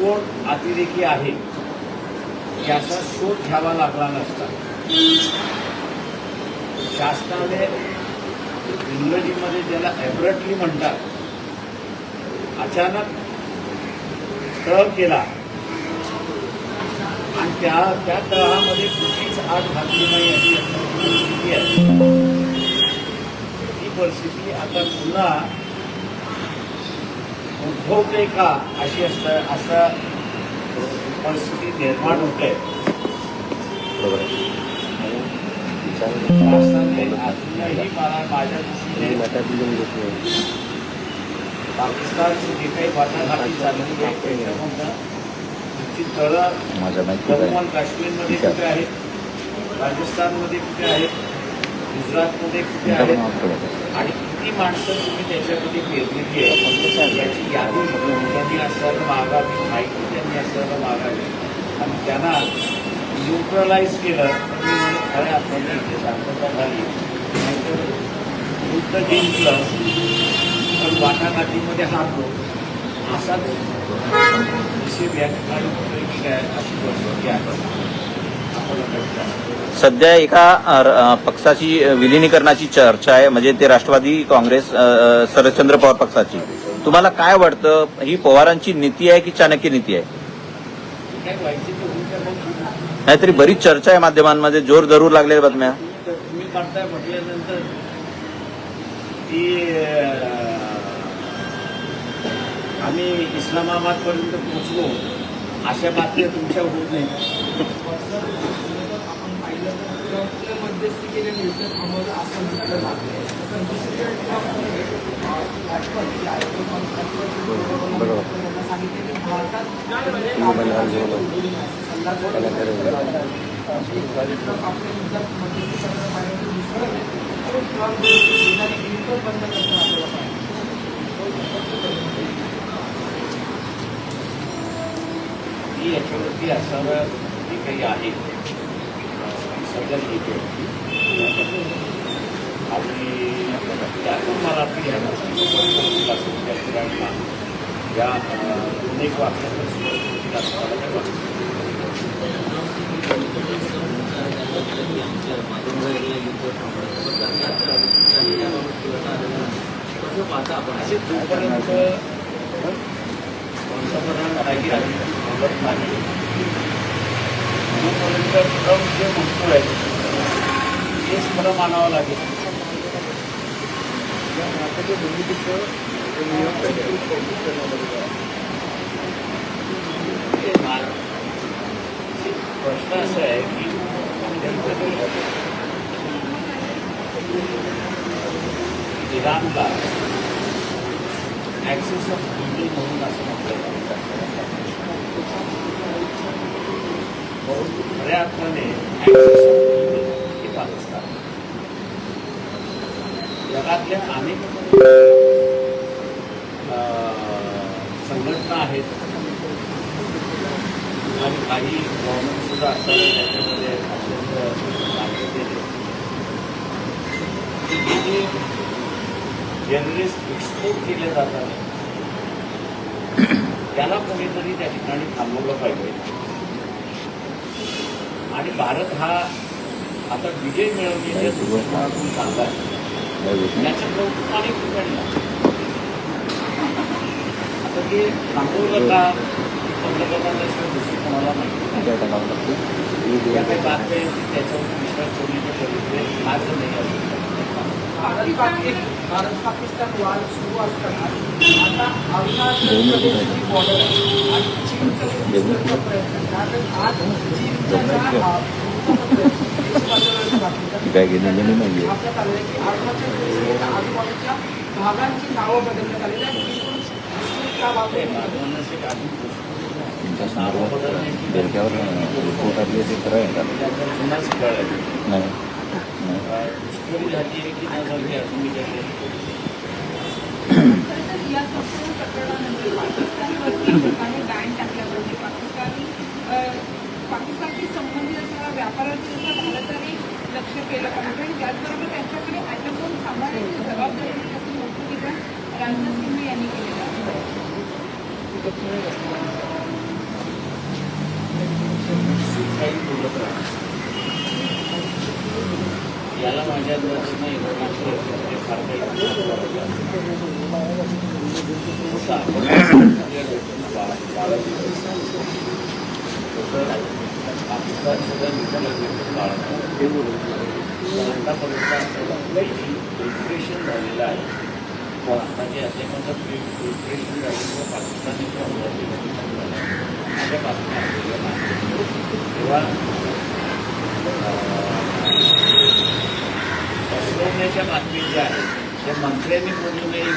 कोण अतिरेकी आहे. याचा शोध घ्यावा लागला नसता. शासनाने इंग्रजीमध्ये ज्याला ॲब्रटली म्हणतात अचानक तळ केला. आणि त्या त्या तळामध्ये कुठलीच आग घातली नाही अशी परिस्थिती आहे. ही परिस्थिती आता पुन्हा उद्भवते का अशी असं असं परिस्थिती निर्माण होते. माझ्या दृष्टीने पाकिस्तानची जी काही वाटाघाटी चालली आहे त्याच्यामधनं तुमची तळं जम्मू आणि काश्मीरमध्ये कुठे आहेत? राजस्थानमध्ये कुठे आहेत? गुजरातमध्ये कुठे आहेत? आणि किती माणसं तुम्ही त्याच्यामध्ये पेरलेली आहे म्हणजे याची यादी त्यांनी असताना मागावी माहिती त्यांनी असताना मागावी. आणि त्यांना न्यूट्रलाइज केलं म्हणजे मी खऱ्या अर्थाने इथे शांतता झाली नाहीतर युद्ध जिंकलं तर वाटाघाटीमध्ये हारलो. असाच विषय या ठिकाणी काय अशी परिस्थिती आहे. सध्या एका पक्षाची विलीनीकरणाची विलिनीकरणाची चर्चा आहे म्हणजे ते राष्ट्रवादी काँग्रेस शरदचंद्र पवार पक्षाची. तुम्हाला काय वाटतं? ही पवारांची नीती आहे की चाणक्य नीती आहे? नाहीतरी बरीच चर्चा आहे माध्यमांमध्ये. जोर जरूर लागलेल्या बातम्या. आम्ही इस्लामाबाद पर्यंत पोहोचलो अशा बातम्या तुमच्या होत नाही आपण पाहिलं तर मध्यस्थी केल्यानंतर आम्हाला असं म्हटलं जाते पण दुसरीकडे सांगितले की भारतात सल्ला ट्रम्प आपल्या मुद्द्यात मध्यस्थी करणार पाहिजे तर दुसरं तो ट्रम्प शेजारी बिलकुल बंद करतो आपल्याला पाहिजे ती याच्यावरती असणारं जे काही आहे ती सगळं लिहिते आणि त्यातून मला त्या ठिकाणी या अनेक सुरुवातीला असं जोपर्यंत पंतप्रधान जागी बोलत नाही. तोपर्यंत ट्रम्प जे म्हणतोय तेच मला मानावं लागेल. ते मान- प्रश्न असा आहे की इराणला ॲक्सेस ऑफ गुगल म्हणून असं म्हटलं खऱ्या अर्थाने हे पाकिस्तान. जगातल्या अनेक संघटना आहेत. आणि काही गव्हर्नमेंट सुद्धा असतात त्याच्यामध्ये अत्यंत हे जे जर्नलिस्ट एक्सपोर्ट केले जातात. त्याला कोणीतरी त्या ठिकाणी थांबवलं पाहिजे. आणि भारत हा आता विजय मिळवण्याच्या दृष्टिकोनातून चांगला आहे याचं कौतुक अनेक ठिकाणी. आता ते थांबवलं का पंतप्रधानाशिवाय दुसरी कोणाला माहिती नाही. या काही बातम्या त्याच्यावर विश्वास ठेवण्याचे बघितले माझं नाही असं. भारत पाकिस्तान भारत पाकिस्तान वाद सुरू असताना आता अरुणाचल प्रदेशची बॉर्डर आहे आणि चीनचा दुसरा प्रयत्न. कारण आज तर काय घेणं नाहीये. आपल्यात आलं की अरुणाचल आजूबाजूच्या भागांची नावं बदलण्यात आलेली आहेत. बेडक्यावर रिपोर्ट ते खरं आहे का? नाही. झाली आहे की झाली या टाकल्यावरती पाकिस्तानशी संबंधित असणाऱ्या व्यापाराची भारताने लक्ष केलं पाहिजे आणि त्याचबरोबर त्यांच्याकडे अटकवून सांभाळण्याची जबाबदारी त्याचं मोठं विधान राजनाथ सिंह यांनी केलेलं आहे काही बोलत राहा याला माझ्या दृष्टीने एकनाथचं ते फार काही जसं आपण आपल्या लोकांना बाळ- बाळगलं, तसं पाकिस्तान सुद्धा लोकांना बाळगलं आतापर्यंत असं प्रिपरेशन झालेलं आहे पण आता जे अध्यक्षांचं प्रिपरेशन झालं पाकिस्तानी माझ्या बातम्या आलेल्या नाही तेव्हा फसवण्याच्या बातमी ज्या आहेत त्या मंत्र्यांनी बोलू नये.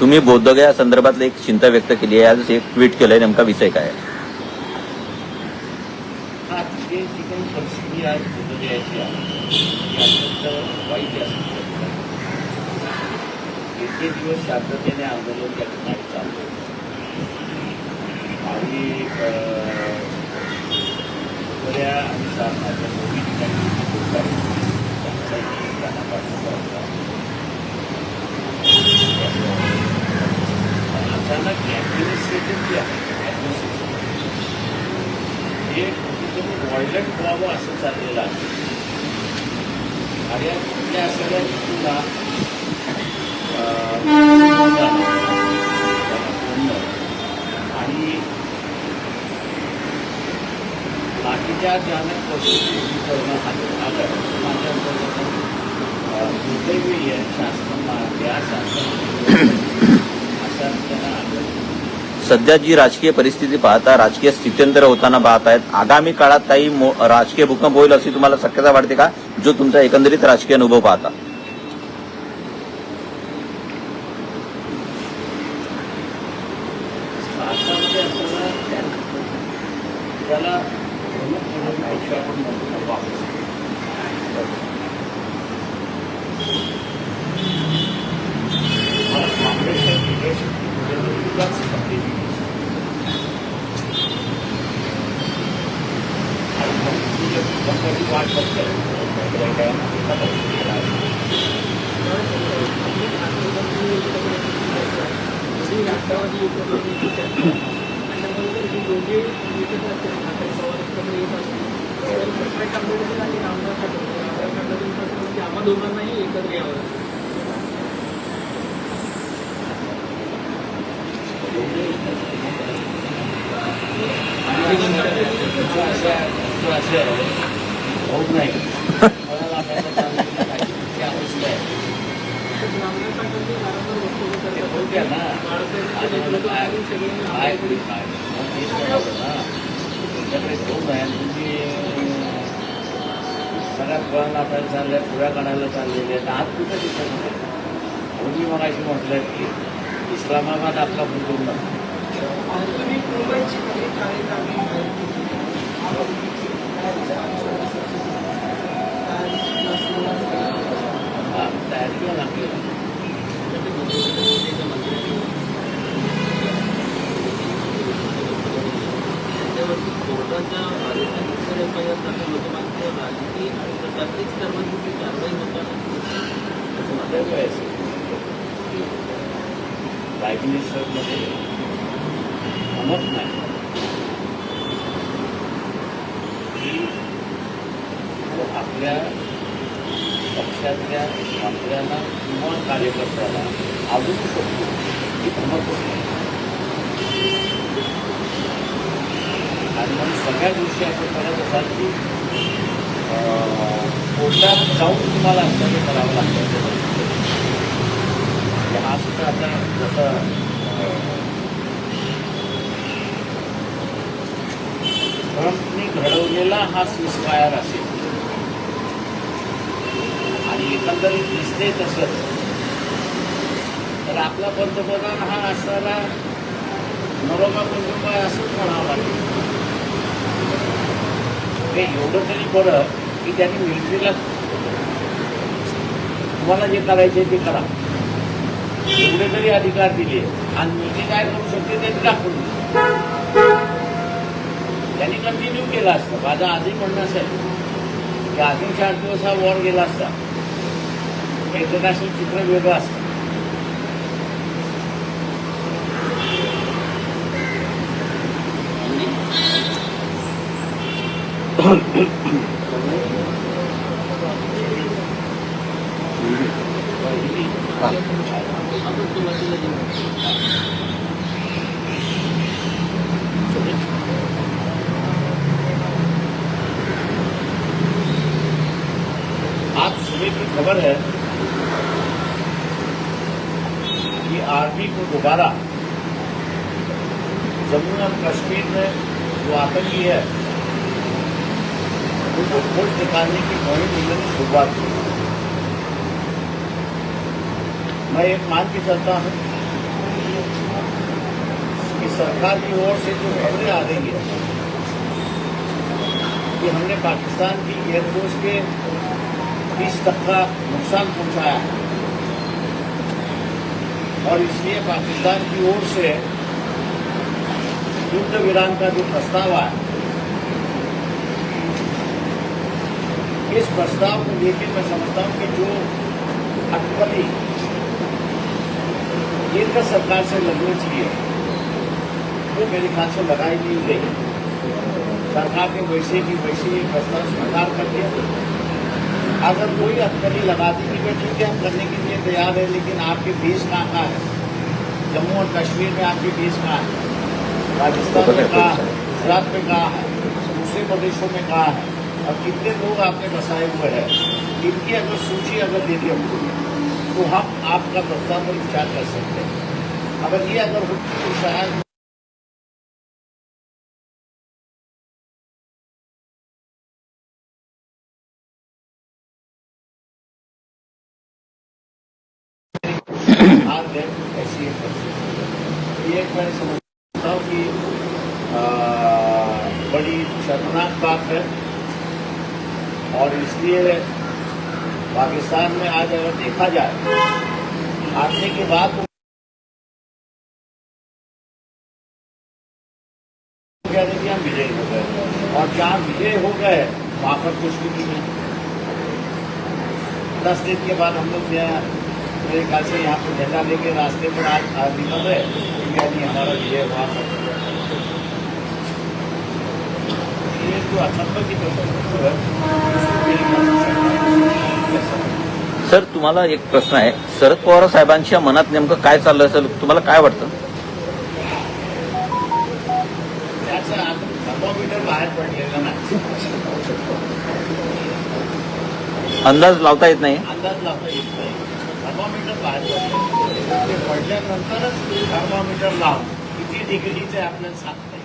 तुम्ही बोधगया संदर्भातली एक चिंता व्यक्त केली आहे आज एक ट्विट केलंय नेमका विषय काय आहे? हा तिथे जी काही परिस्थिती आज बदलण्याची आहे ती अत्यंत वाईट असू शकते इतके दिवस शांततेने आंदोलन त्या ठिकाणी चाललं आणि बऱ्या ठिकाणी लोक आहेत. त्यांचाही त्यांना पाठिंबा होता. अचानक ॲडमिनिस्ट्रेटिव्ह जे आहे ॲडमिनिस्ट्रेशन हे कुठेतरी व्हायलंट व्हावं असं चाललेलं आहे आणि या सगळ्या ऋतूला अं, आणि उभी करणं आलं माझ्या दुर्दैवी आहे असं त्यांना आलं सध्या जी राजकीय परिस्थिती पाहता राजकीय स्थित्यंतर होताना पाहत आहेत. आगामी काळात काही मो- राजकीय भूकंप होईल अशी तुम्हाला शक्यता वाटते का? जो तुमचा एकंदरीत राजकीय अनुभव पाहता. त्याला प्रमुख म्हणून पक्ष आपण म्हणतो ना काँग्रेस. मला काँग्रेसच्या leadership मध्ये विकास पद्धती दिसते. आणि मग तुझ्या भूकंपाची वाट बघताय. जी राष्ट्रवादी एकत्र येत आहेत. आणि त्यानंतर ही दोघे एकत्र असतील ठाकरे पवार एकत्र येत असतील तर प्रकाश आंबेडकर आणि रामदास आठवले रामदास आठवले म्हणजे आम्हा दोघांनाही एकत्र यावं लागेल तुमचं होत नाही आहे होऊ द्या ना. काय ठाकरे काय तुमच्याकडे आहे? सगळ्यात आपल्याला चालल्या पुऱ्या काढायला चाललेल्या आहेत. आज कुठं दिसत नाही. म्हणून मी मगाशी म्हटलं की इस्लामाबाद आपला बुजवून मुंबईची तयार आहे लागेल कोर्टाच्या आदेशानुसार एफ आय आर दाखल होतो मात्र राजकीय आणि कारवाई होताना असं माझ्या प्राईम मिनिस्टरमध्ये जमत नाही आपल्या देशातल्या मंत्र्यांना किंवा कार्यकर्त्याला आवडू शकतो ही जमतच आणि मग सगळ्या गोष्टी आपण करत असाल की कोर्टात जाऊन तुम्हाला असं करावं लागतं. म्हणजे हा सुद्धा आता जसं अं, ट्रम्पने घडवलेला हा सिस्फायर असेल आणि एकंदरीत दिसते तसंच. तर आपला पंतप्रधान हा असणारा नरोबा कुटुंब असंच म्हणावं लागेल. हे एवढं तरी बरं की त्यांनी मिलिटरीला तुम्हाला जे करायचे ते करा. एवढे तरी अधिकार दिले. आणि मिलिटरी काय करू शकते ते दाखवून त्यांनी कंटिन्यू केलं असतं. माझं आजही म्हणणं असेल की अजून चार दिवस हा वॉर गेला असता. इंटरनॅशनल चित्र वेगळं असतं. आज सुबह की खबर है आर्मी को दोबारा जम्मू और कश्मीर में जो आतंकी है उनको खोज निकालने की मुहिम उन्होंने शुरुआत की। मैं एक मान के चलता हूँ कि सरकार की ओर से जो खबरें आ रही है, कि हमने पाकिस्तान की एयरफोर्स के बीस तक का नुकसान पहुँचाया है। और इसलिए पाकिस्तान की ओर से युद्ध विराम का जो प्रस्ताव आया, इस प्रस्ताव को लेकर मैं समझता हूँ कि जो अटकली केंद्र सरकार से लगनी चाहिए, वो मेरे ख्याल से लगाई नहीं गई। सरकार ने वैसे की वैसे ही प्रस्ताव स्वीकार कर दिया। अगर कोई अटकली लगा दी कि ठीक है हम करने के लिए तैयार है लेकिन आपके बेस कहाँ कहाँ है? जम्मू और कश्मीर में आपके बेस कहाँ है? राजस्थान में कहाँ? है गुजरात में कहाँ है? दूसरे प्रदेशों में कहाँ है? और कितने लोग आपने बसाए हुए हैं? इनकी अगर सूची अगर दे दी हमको तो हम आपका प्रस्ताव पर विचार कर सकते हैं। अगर ये अगर हो तो शायद बड़ी शर्मनाक बात है। और इसलिए पाकिस्तान में आज अगर देखा जाए आने के बाद विजयी हो गए और जहाँ विजय हो गए वहाँ पर कुछ भी नहीं है। दस दिन के बाद हम लोग मेरे ख्याल से यहाँ पर झंडा लेके रास्ते पर आज निकल रहे इंडिया नहीं हमारा विजय हुआ ये जो अचंबा की। सर तुम्हाला एक प्रश्न आहे. शरद पवार साहेबांच्या मनात नेमकं काय चाललं असेल तुम्हाला काय वाटतं? अंदाज लावता येत नाही. अंदाज लावता येत नाही. थर्मामीटर बाहेर ते पडल्यानंतरच थर्मामीटर लाव किती डिग्रीचे आपल्याला सांगता